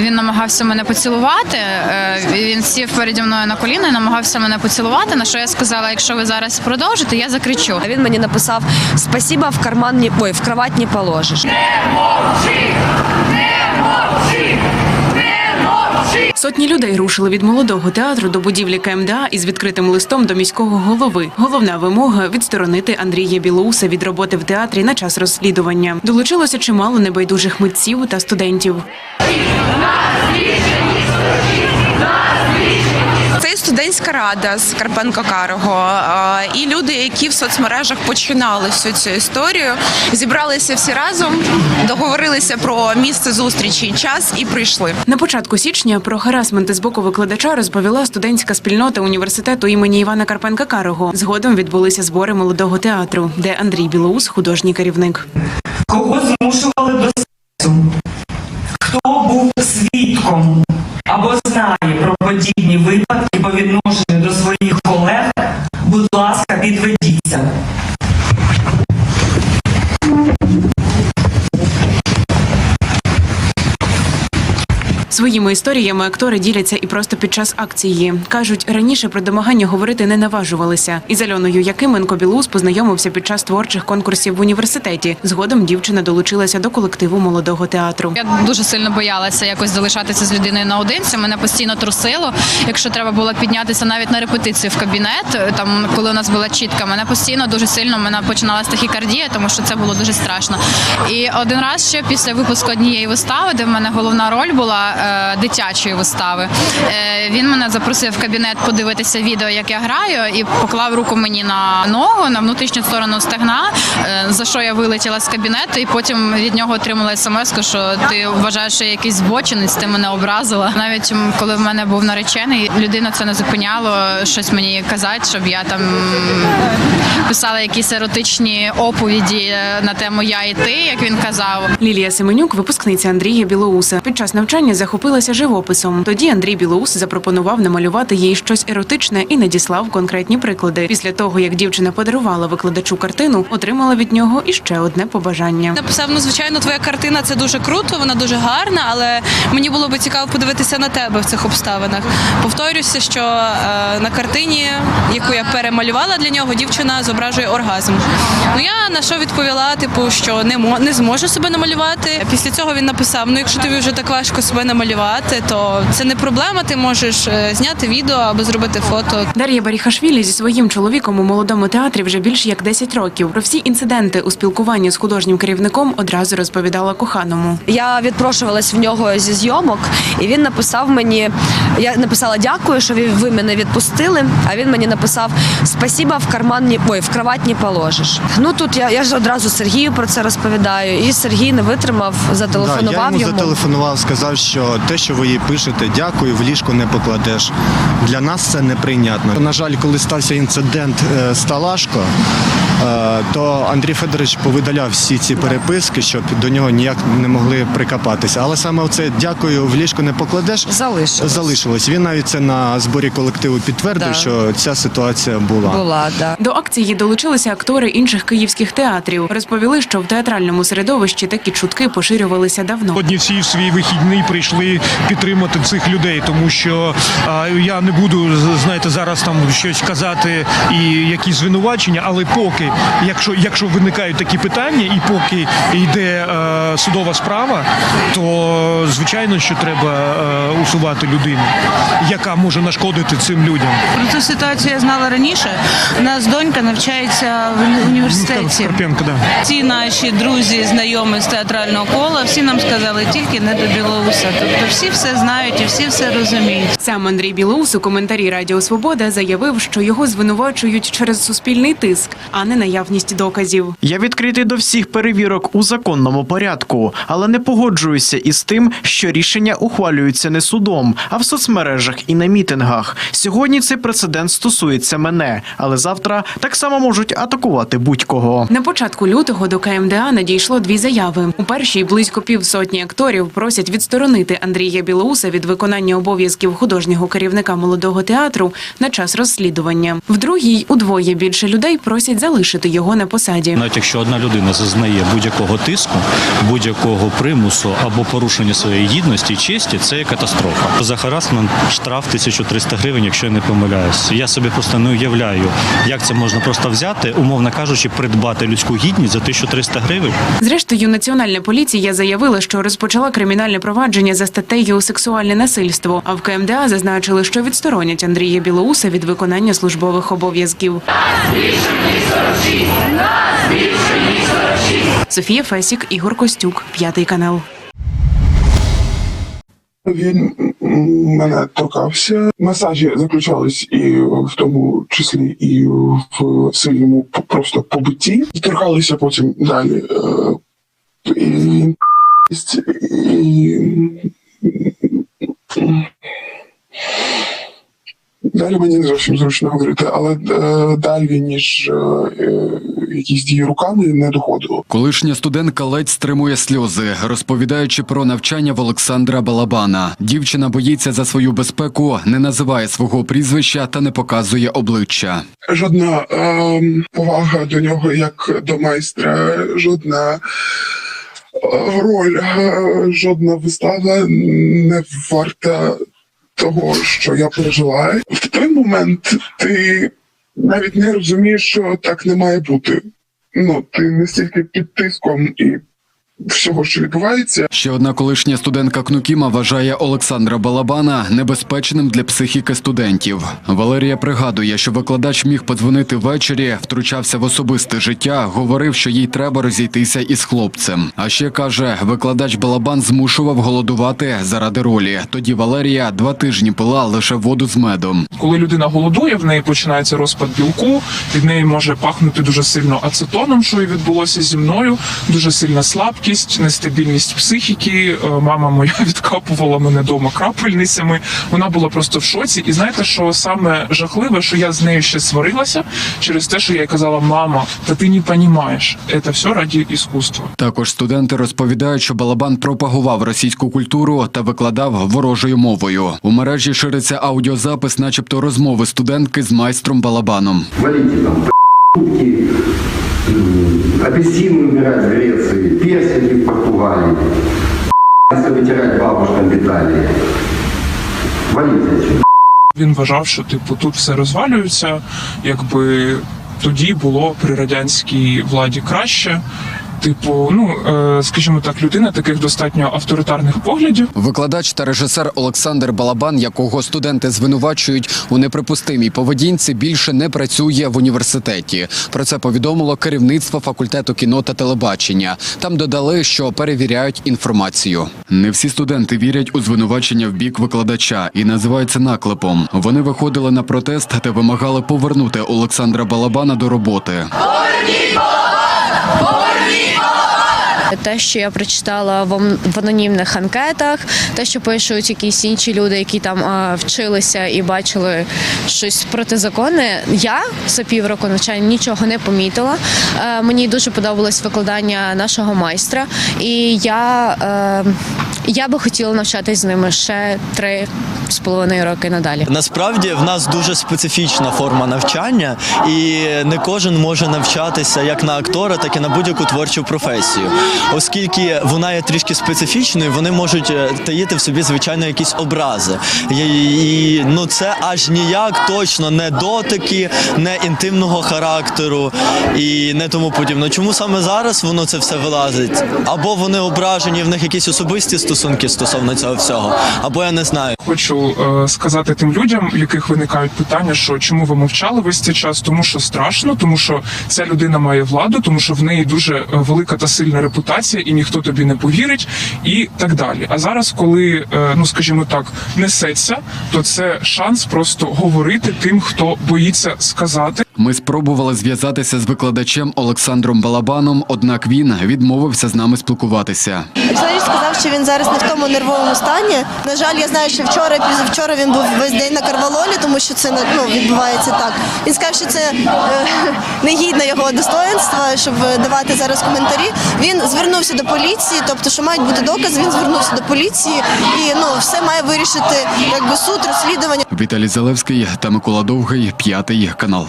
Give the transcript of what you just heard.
Він намагався мене поцілувати. е, Він сів переді мною на коліна і намагався мене поцілувати. На що я сказала: якщо ви зараз продовжите, я закричу. А він мені написав Спасіба в карман не ой, в кровать не положиш. Сотні людей рушили від молодого театру до будівлі КМДА із відкритим листом до міського голови. Головна вимога відсторонити Андрія Білоуса від роботи в театрі на час розслідування. Долучилося чимало небайдужих митців та студентів. І студентська рада з Карпенко Карого е, і люди, які в соцмережах починали всю цю історію, зібралися всі разом, договорилися про місце зустрічі і час і прийшли. На початку січня про харасменти з боку викладача розповіла студентська спільнота університету імені Івана Карпенка Карого. Згодом відбулися збори молодого театру, де Андрій Білоус художній керівник. Кого змушували Своїми історіями актори діляться і просто під час акції. кажуть, раніше про домагання говорити не наважувалися. Із Альоною Якименко Білус познайомився під час творчих конкурсів в університеті. Згодом дівчина долучилася до колективу молодого театру. Я дуже сильно боялася якось залишатися з людиною наодинці. Мене постійно трусило. Якщо треба було піднятися навіть на репетицію в кабінет, там коли у нас була чітка, мене постійно дуже сильно мене починалася тахікардія, тому що це було дуже страшно. І один раз ще після випуску однієї вистави, де в мене головна роль була дитячої вистави. Е, він мене запросив в кабінет подивитися відео, як я граю, і поклав руку мені на ногу на внутрішню сторону стегна, е, за що я вилетіла з кабінету, і потім від нього отримала смс, що ти вважаєш, що я якийсь збочинець, ти мене образила. Навіть коли в мене був наречений, людина це не зупиняло щось мені казати, щоб я там писала якісь еротичні оповіді е, на тему Я і ти, як він казав. Лілія Семенюк, випускниця Андрія Білоуса. Під час навчання захопилася живописом. Тоді Андрій Білоус запропонував намалювати їй щось еротичне і надіслав конкретні приклади. Після того, як дівчина подарувала викладачу картину, отримала від нього іще одне побажання. Написав, ну звичайно, твоя картина це дуже круто, вона дуже гарна, але мені було би цікаво подивитися на тебе в цих обставинах. Повторюся, що е, на картині, яку я перемалювала для нього, дівчина зображує оргазм. Ну я на що відповіла, типу, що не не зможу себе намалювати. Після цього він написав: Ну, якщо тобі вже так важко себе намалювати, то це не проблема. Ти можеш е, зняти відео або зробити фото. Дар'я Баріхашвілі зі своїм чоловіком у молодому театрі вже більш як 10 років. Про всі інциденти у спілкуванні з художнім керівником одразу розповідала коханому. Я відпрошувалась в нього зі зйомок, і він написав мені. Я написала дякую, що ви ви мене відпустили. А він мені написав Спасіба в карман не ой, в кровать не положиш. Ну тут я, я ж одразу Сергію про це розповідаю. І Сергій не витримав, Да, зателефонував я йому йому. зателефонував, сказав, що те, що ви їй пишете, дякую, в ліжко не покладеш. Для нас це неприйнятно. На жаль, коли стався інцидент е, з Талашко, е, то Андрій Федорович повидаляв всі ці переписки, щоб до нього ніяк не могли прикопатися. Але саме оце дякую, в ліжко не покладеш. Залишилось. Залишилось. Він навіть це на зборі колективу підтвердив, Да. що ця ситуація була. Була, да. До акції долучилися актори інших київських театрів. Розповіли, що в театральному середовищі такі чутки поширювалися давно. Сьогодні всі в свій вихідний прийшли підтримати цих людей, тому що а, я не буду знаєте зараз там щось казати і якісь звинувачення, але поки, якщо якщо виникають такі питання, і поки йде е, судова справа, то звичайно, що треба е, усувати людину, яка може нашкодити цим людям. Про цю ситуацію я знала раніше. У нас донька навчається в університеті. Карпенко, да. Всі наші друзі, знайомі з театрального кола, всі нам сказали тільки не до Білоуса. Тобто всі все знають і всі все розуміють. Сам Андрій Білоус у коментарі Радіо Свобода заявив, що його звинувачують через суспільний тиск, а не наявність доказів. Я відкритий до всіх перевірок у законному порядку, але не погоджуюся із тим, що рішення ухвалюються не судом, а в соцмережах і на мітингах. Сьогодні цей прецедент стосується мене, але завтра так само можуть атакувати будь-кого. На початку лютого до КМДА надійшло дві заяви. У першій близько півсотні акторів просять відсторонити Андрія Білоуса від виконання обов'язків художнього керівника молодого театру на час розслідування. В другій удвоє більше людей просять залишити залишити його на посаді. Навіть якщо одна людина зазнає будь-якого тиску, будь-якого примусу або порушення своєї гідності і честі, це є катастрофа. За харасмент штраф 1300 гривень, якщо я не помиляюсь. Я собі просто не уявляю, як це можна просто взяти, умовно кажучи, придбати людську гідність за 1300 гривень. Зрештою, національна поліція заявила, що розпочала кримінальне провадження за статтею сексуальне насильство. А в КМДА зазначили, що відсторонять Андрія Білоуса від виконання службових обов'язків. Софія Фесік, Ігор Костюк, п'ятий канал. Він мене торкався. Масажі заключались і в тому числі і в сильному просто побитті. Торкалися потім далі. е, І, і, Далі мені не зовсім зручно говорити, але е, далі, ніж е, е, якісь дії руками, не доходило. Колишня студентка ледь стримує сльози, розповідаючи про навчання в Олександра Балабана. Дівчина боїться за свою безпеку, не називає свого прізвища та не показує обличчя. жодна ем, повага до нього як до майстра, жодна е, роль, е, жодна вистава не варта того, що я переживаю. В той момент ти навіть не розумієш, що так не має бути. Ну, ти настільки під тиском і всього, що відбувається, Ще одна колишня студентка Кнукіма вважає Олександра Балабана небезпечним для психіки студентів. Валерія пригадує, що викладач міг подзвонити ввечері, втручався в особисте життя, говорив, що їй треба розійтися із хлопцем. А ще каже, викладач Балабан змушував голодувати заради ролі. Тоді Валерія два тижні пила лише воду з медом. коли людина голодує, в неї починається розпад білку, від неї може пахнути дуже сильно ацетоном, що і відбулося зі мною. Дуже сильна слабкість, нестабільність психіки. Е, Мама моя відкапувала мене дома крапельницями. Вона була просто в шоці. І знаєте, що саме жахливе, що я з нею ще сварилася через те, що я їй казала, мама, та ти не розумієш, це все раді іскусства. Також студенти розповідають, що Балабан пропагував російську культуру та викладав ворожою мовою. У мережі шириться аудіозапис, начебто розмови студентки з майстром Балабаном. Валите там апельсины умирают в Греции, персики в Португалии, вытирать бабушкам в Италии. Валите. Він вважав, що типу тут все розвалюється, якби тоді було при радянській владі краще. Типу, ну е, скажімо так, людина таких достатньо авторитарних поглядів. Викладач та режисер Олександр Балабан, якого студенти звинувачують у неприпустимій поведінці, більше не працює в університеті. Про це повідомило керівництво факультету кіно та телебачення. Там додали, що перевіряють інформацію. Не всі студенти вірять у звинувачення в бік викладача і називають це наклепом. Вони виходили на протест та вимагали повернути Олександра Балабана до роботи. Те, що я прочитала в, анонімних анкетах, те, що пишуть якісь інші люди, які там вчилися і бачили щось протизаконне. Я за півроку навчання нічого не помітила. Е, мені дуже подобалось викладання нашого майстра, і я, е, я би хотіла навчатись з ними ще три з половиною роки надалі. Насправді в нас дуже специфічна форма навчання, і не кожен може навчатися як на актора, так і на будь-яку творчу професію. Оскільки вона є трішки специфічною, вони можуть е, таїти в собі звичайно якісь образи. І, ну це аж ніяк точно не дотики, не інтимного характеру і не тому подібне. Чому саме зараз воно це все вилазить? Або вони ображені, в них якісь особисті стосунки стосовно цього всього, або я не знаю. Хочу е, сказати тим людям, в яких виникають питання, що чому ви мовчали весь цей час, тому що страшно, тому що ця людина має владу, тому що в неї дуже е, велика та сильна репутація, і ніхто тобі не повірить, і так далі. А зараз, коли е, ну скажімо так, несеться, то це шанс просто говорити тим, хто боїться сказати. Ми спробували зв'язатися з викладачем Олександром Балабаном, однак він відмовився з нами спілкуватися. Олександр сказав, що він зараз не в тому нервовому стані. На жаль, я знаю, що вчора, пізавчора він був весь день на карвалолі, тому що це ну, відбувається так. Він сказав, що це е, негідно його достоинства, щоб давати зараз коментарі. Він звернувся до поліції, тобто, що мають бути докази. Він звернувся до поліції, і ну все має вирішити якби суд, розслідування. Віталій Залевський та Микола Довгий, п'ятий канал.